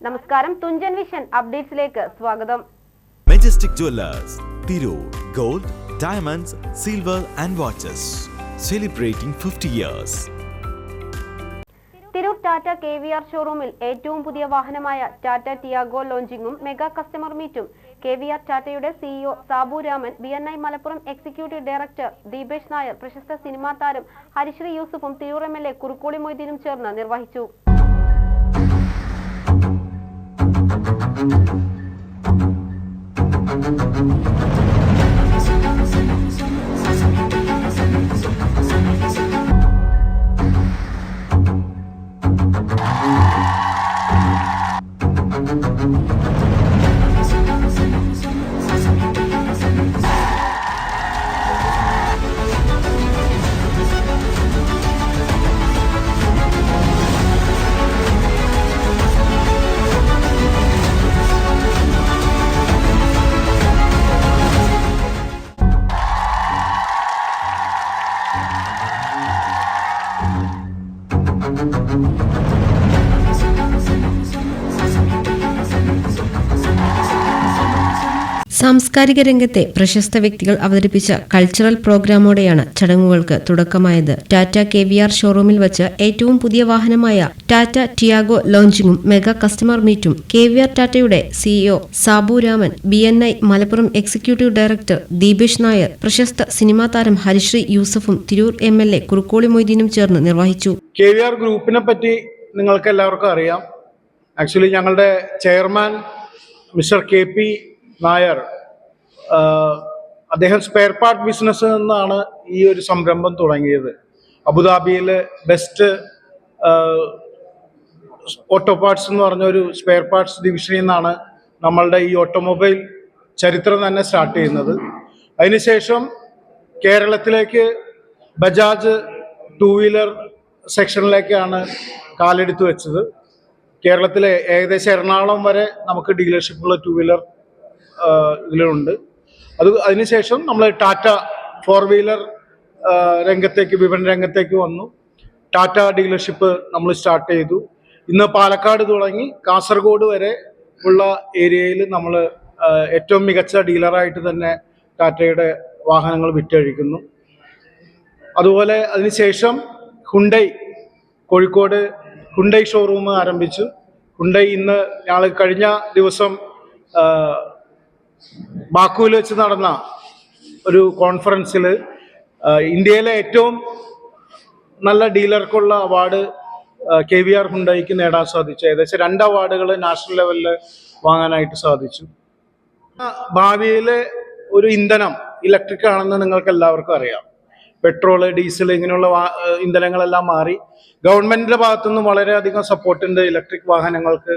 നമസ്കാരം തുഞ്ചൻ വിഷൻ അപ്ഡേറ്റ്സിലേക്ക് സ്വാഗതം. Majestic Jewellers Tirur gold diamonds silver and watches celebrating fifty years Tirur Tata K V R ഷോറൂമിൽ ഏറ്റവും പുതിയ വാഹനമായ ടാറ്റ ടിയാഗോ ലോഞ്ചിങ്ങും മെഗാ കസ്റ്റമർ മീറ്റും കെ വി ആർ ടാറ്റയുടെ CEO Sabu Raman B N I Malappuram executive director Deepesh Nair പ്രശസ്ത cinema താരം Harisree യൂസുഫും Tirur M L A Kurukkoli മൊയ്തീനും ചേർന്ന് നിർവഹിച്ചു. Thank you. സാംസ്കാരിക രംഗത്തെ പ്രശസ്ത വ്യക്തികൾ അവതരിപ്പിച്ച കൾച്ചറൽ പ്രോഗ്രാമോടെയാണ് ചടങ്ങുകൾക്ക് തുടക്കമായത്. ടാറ്റ കെ വി ആർ ഷോറൂമിൽ വച്ച് ഏറ്റവും പുതിയ വാഹനമായ ടാറ്റ ടിയാഗോ ലോഞ്ചിങ്ങും മെഗാ കസ്റ്റമർ മീറ്റും കെ വി ആർ ടാറ്റയുടെ CEO Sabu Raman B N I Malappuram executive director Deepesh Nair പ്രശസ്ത സിനിമാ താരം Harisree യൂസഫും Tirur M L A Kurukkoli മൊയ്തീനും ചേർന്ന് നിർവഹിച്ചു. കെ വി ആർ ഗ്രൂപ്പിനെ പറ്റി നിങ്ങൾക്ക് എല്ലാവർക്കും അറിയാം. ആക്ച്വലി ഞങ്ങളുടെ chairman mister K P Nair. അദ്ദേഹം സ്പെയർ പാർട്ട് ബിസിനസ് നിന്നാണ് ഈ ഒരു സംരംഭം തുടങ്ങിയത്. അബുദാബിയിലെ ബെസ്റ്റ് ഓട്ടോ പാർട്സ് എന്ന് പറഞ്ഞ ഒരു സ്പെയർ പാർട്സ് ഡിവിഷനിൽ നിന്നാണ് നമ്മളുടെ ഈ ഓട്ടോമൊബൈൽ ചരിത്രം തന്നെ സ്റ്റാർട്ട് ചെയ്യുന്നത്. അതിനുശേഷം കേരളത്തിലേക്ക് ബജാജ് ടൂ വീലർ സെക്ഷനിലേക്കാണ് കാലെടുത്ത് വെച്ചത്. കേരളത്തിലെ ഏകദേശം എറണാകുളം വരെ നമുക്ക് ഡീലർഷിപ്പുള്ള ടൂ വീലർ ഇതിലുണ്ട്. അത് അതിനുശേഷം നമ്മൾ ടാറ്റ ഫോർ വീലർ രംഗത്തേക്ക് വിപണന രംഗത്തേക്ക് വന്നു. ടാറ്റ ഡീലർഷിപ്പ് നമ്മൾ സ്റ്റാർട്ട് ചെയ്തു. ഇന്ന് പാലക്കാട് തുടങ്ങി കാസർഗോഡ് വരെ ഉള്ള ഏരിയയിൽ നമ്മൾ ഏറ്റവും മികച്ച ഡീലറായിട്ട് തന്നെ ടാറ്റയുടെ വാഹനങ്ങൾ വിറ്റഴിക്കുന്നു. അതുപോലെ അതിനുശേഷം ഹുണ്ടൈ കോഴിക്കോട് ഹുണ്ടൈ ഷോറൂം ആരംഭിച്ചു. ഹുണ്ടൈ ഇന്ന് ഞങ്ങൾ കഴിഞ്ഞ ദിവസം ബാക്കുവിൽ വെച്ച് നടന്ന ഒരു കോൺഫറൻസിൽ ഇന്ത്യയിലെ ഏറ്റവും നല്ല ഡീലർക്കുള്ള അവാർഡ് കെ വി ആർ ഹുണ്ടായിക്ക് നേടാൻ സാധിച്ചു. ഏകദേശം രണ്ട് അവാർഡുകൾ നാഷണൽ ലെവലിൽ വാങ്ങാനായിട്ട് സാധിച്ചു. ഭാവിയിലെ ഒരു ഇന്ധനം ഇലക്ട്രിക് ആണെന്ന് നിങ്ങൾക്ക് എല്ലാവർക്കും അറിയാം. പെട്രോൾ ഡീസൽ ഇങ്ങനെയുള്ള ഇന്ധനങ്ങളെല്ലാം മാറി. ഗവൺമെന്റിന്റെ ഭാഗത്തുനിന്ന് വളരെയധികം സപ്പോർട്ടുണ്ട് ഇലക്ട്രിക് വാഹനങ്ങൾക്ക്.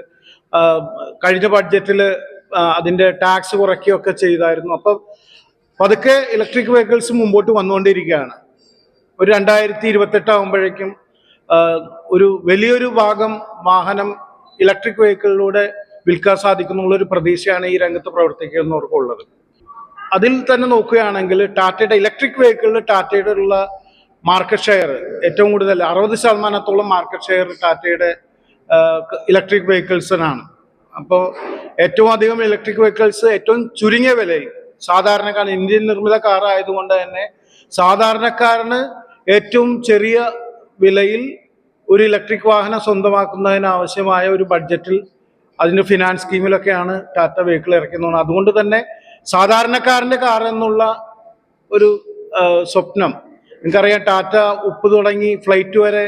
കഴിഞ്ഞ ബഡ്ജറ്റിൽ അതിന്റെ ടാക്സ് കുറയ്ക്കുകയൊക്കെ ചെയ്തായിരുന്നു. അപ്പം പതുക്കെ ഇലക്ട്രിക് വെഹിക്കിൾസ് മുമ്പോട്ട് വന്നുകൊണ്ടിരിക്കുകയാണ്. ഒരു രണ്ടായിരത്തി ഇരുപത്തെട്ട് ആകുമ്പോഴേക്കും ഒരു വലിയൊരു ഭാഗം വാഹനം ഇലക്ട്രിക് വെഹിക്കിളിലൂടെ വിൽക്കാൻ സാധിക്കുന്നുള്ള ഒരു പ്രതീക്ഷയാണ് ഈ രംഗത്ത് പ്രവർത്തിക്കുന്നവർക്കുള്ളത് അതിൽ തന്നെ നോക്കുകയാണെങ്കിൽ ടാറ്റയുടെ ഇലക്ട്രിക് വെഹിക്കിളിൽ ടാറ്റയുടെ ഉള്ള മാർക്കറ്റ് ഷെയർ ഏറ്റവും കൂടുതൽ അറുപത് ശതമാനത്തോളം മാർക്കറ്റ് ഷെയർ ടാറ്റയുടെ ഇലക്ട്രിക് വെഹിക്കിൾസിനാണ് അപ്പോൾ ഏറ്റവും അധികം ഇലക്ട്രിക് വെഹിക്കിൾസ് ഏറ്റവും ചുരുങ്ങിയ വിലയിൽ സാധാരണക്കാരൻ ഇന്ത്യൻ നിർമ്മിത കാർ ആയതുകൊണ്ട് തന്നെ സാധാരണക്കാരന് ഏറ്റവും ചെറിയ വിലയിൽ ഒരു ഇലക്ട്രിക് വാഹനം സ്വന്തമാക്കുന്നതിന് ആവശ്യമായ ഒരു ബഡ്ജറ്റിൽ അതിന്റെ ഫിനാൻസ് സ്കീമിലൊക്കെയാണ് ടാറ്റ വെഹിക്കിൾ ഇറക്കുന്നത്. അതുകൊണ്ട് തന്നെ സാധാരണക്കാരന്റെ കാർ എന്നുള്ള ഒരു സ്വപ്നം. നിങ്ങൾക്കറിയാം ടാറ്റ ഉപ്പ് തുടങ്ങി ഫ്ലൈറ്റ് വരെ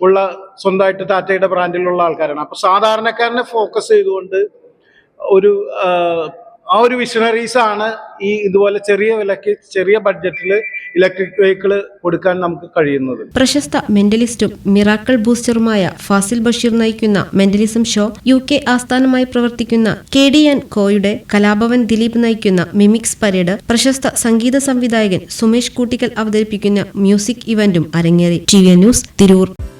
ഉള്ള സ്വന്തമായിട്ട് ടാറ്റയുടെ ബ്രാൻഡിലുള്ള ആൾക്കാരാണ്. അപ്പോൾ സാധാരണക്കാരനെ ഫോക്കസ് ചെയ്തുകൊണ്ട് ഒരു ആ, ഒരു വിഷണറീസ് ആണ് ഈ ഇതുപോലെ ചെറിയ വിലക്ക് ചെറിയ ബഡ്ജറ്റിൽ ഇലക്ട്രിക് വെഹിക്കിൾ കൊടുക്കാൻ നമുക്ക് കഴിയുന്നത്. പ്രശസ്ത മെന്റലിസ്റ്റും മിറാക്കിൾ ബൂസ്റ്ററുമായ ഫാസിൽ ബഷീർ നയിക്കുന്ന മെന്റലിസം ഷോ യു കെ ആസ്ഥാനമായി പ്രവർത്തിക്കുന്ന കെ ഡി എൻ കോയുടെ കലാഭവൻ ദിലീപ് നയിക്കുന്ന മിമിക്സ് പരേഡ് പ്രശസ്ത സംഗീത സംവിധായകൻ സുമേഷ് കൂട്ടിക്കൽ അവതരിപ്പിക്കുന്ന മ്യൂസിക് ഇവന്റും അരങ്ങേറി. T V news Tirur.